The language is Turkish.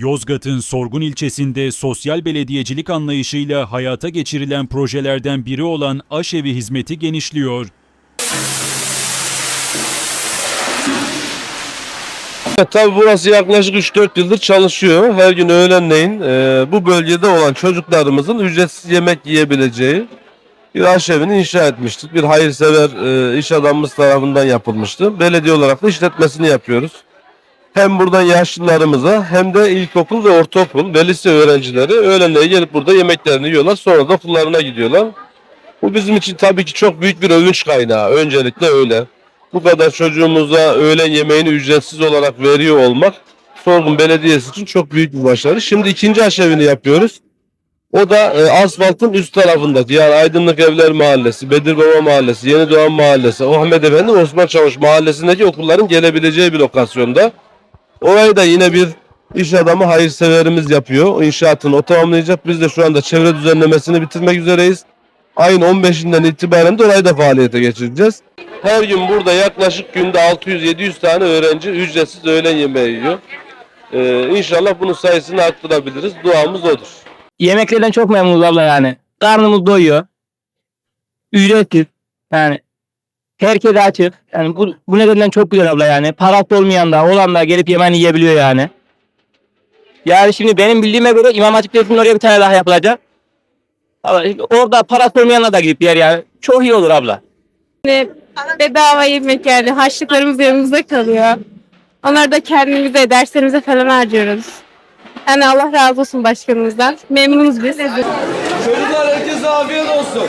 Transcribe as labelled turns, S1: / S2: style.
S1: Yozgat'ın Sorgun ilçesinde sosyal belediyecilik anlayışıyla hayata geçirilen projelerden biri olan aşevi hizmeti genişliyor.
S2: Tabii burası yaklaşık 3-4 yıldır çalışıyor. Her gün öğlenleyin e, bu bölgede olan çocuklarımızın ücretsiz yemek yiyebileceği bir aşevini inşa etmiştik. Bir hayırsever e, iş adamımız tarafından yapılmıştı. Belediye olarak da işletmesini yapıyoruz. Hem buradan yaşlılarımıza hem de ilkokul ve ortaokul ve lise öğrencileri öğlenleyin gelip burada yemeklerini yiyorlar. Sonra da okullarına gidiyorlar. Bu bizim için tabii ki çok büyük bir övünç kaynağı. Öncelikle öyle bu kadar çocuğumuza öğlen yemeğini ücretsiz olarak veriyor olmak Sorgun Belediyesi için çok büyük bir başarı. Şimdi ikinci aşevini yapıyoruz. O da e, asfaltın üst tarafındaki yani Aydınlık Evler Mahallesi, Bedir Baba Mahallesi, Yeni Doğan Mahallesi, Ahmet Efendi, Osman Çavuş Mahallesi'ndeki okulların gelebileceği bir lokasyonda. Orayı da yine bir iş adamı hayırseverimiz yapıyor. O inşaatını o tamamlayacak. Biz de şu anda çevre düzenlemesini bitirmek üzereyiz. Ayın 15'inden itibaren de orayı da faaliyete geçireceğiz. Her gün burada yaklaşık günde 600-700 tane öğrenci ücretsiz öğlen yemeği yiyor. Ee, inşallah bunun sayısını arttırabiliriz. Duamız odur.
S3: Yemeklerden çok memnunuz abla yani. Karnımız doyuyor. Ücretsiz. Yani herkes açık. Yani bu, bu nedenden çok güzel abla yani. Parası olmayan da olan da gelip yemeğini yiyebiliyor yani. Yani şimdi benim bildiğime göre İmam Hatip Lisesi'nin oraya bir tane daha yapılacak. Ama orada parası olmayanlar da gidip yer yani. Çok iyi olur abla.
S4: bedava yemek yani harçlıklarımız yanımızda kalıyor. Onları da kendimize, derslerimize falan harcıyoruz. Yani Allah razı olsun başkanımızdan. Memnunuz biz.
S5: Çocuklar herkese afiyet olsun.